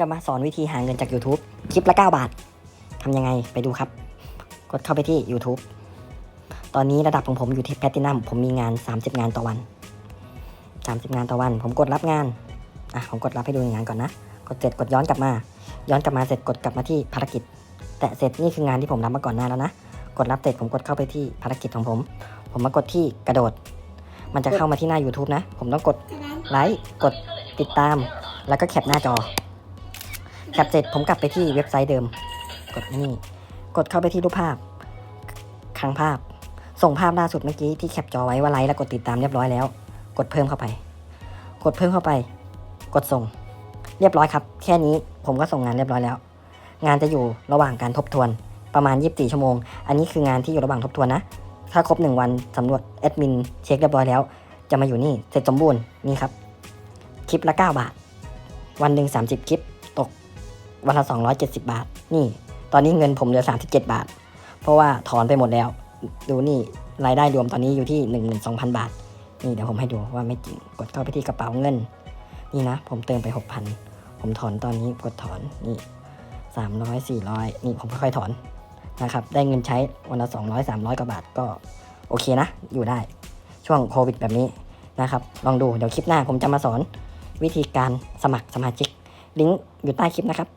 จะมาสอนวิธีหาเงินจาก YouTube คลิปละ 9 บาททำยังไงไปดูครับ กดเข้าไปที่ YouTube ตอนนี้ระดับของผมอยู่ที่แพ t ตินัมผมมีงาน 30 งานต่อวัน 30 งานต่อวัน ผมกดรับงานอะผมกดรับให้ดูงานก่อนนะ กดเสร็จกดย้อนกลับมา ย้อนกลับมาเสร็จกดกลับมาที่ภารกิจ แตะเสร็จนี่คืองานที่ผมรับมาก่อนหน้าแล้วนะ กดรับเสร็จผมกดเข้าไปที่ภารกิจของผม ผมมากดที่กระโดด มันจะเข้ามาที่หน้า YouTube นะ ผมต้องกดไลค์กดติดตาม แล้วก็แคปหน้าจอ แคปเสร็จผมกลับไปที่เว็บไซต์เดิม กดนี่ กดเข้าไปที่รูปภาพค้างภาพ ส่งภาพล่าสุดเมื่อกี้ที่แคปจอไว้ว่าไลค์แล้วกดติดตามเรียบร้อยแล้ว กดเพิ่มเข้าไป กดเพิ่มเข้าไป กดส่ง เรียบร้อยครับ แค่นี้ผมก็ส่งงานเรียบร้อยแล้ว งานจะอยู่ระหว่างการทบทวนประมาณ 24 ชั่วโมง อันนี้คืองานที่อยู่ระหว่างทบทวนนะ ถ้าครบ 1 วันสำรวจแอดมินเช็คเรียบร้อยแล้ว จะมาอยู่นี่ เสร็จสมบูรณ์นี่ครับ คลิปละ 9 บาท วันหนึ่ง30 คลิป ตก วันละ 270 บาท นี่ ตอนนี้เงินผมเหลือ 37 บาท เพราะว่าถอนไปหมดแล้ว ดูนี่รายได้รวมตอนนี้อยู่ที่ 12,000 บาท นี่เดี๋ยวผมให้ดูว่าไม่จริง กดเข้าไปที่กระเป๋าเงิน นี่นะ ผมเติมไป 6,000 ผมถอนตอนนี้กดถอนนี่300 400 นี่ผมค่อยๆถอนนะครับ ได้เงินใช้วันละ 200 300 กว่าบาทก็โอเคนะ อยู่ได้ ช่วงโควิดแบบนี้นะครับ ลองดู เดี๋ยวคลิปหน้าผมจะมาสอนวิธีการสมัครสมาชิก ลิงก์อยู่ใต้คลิปนะครับ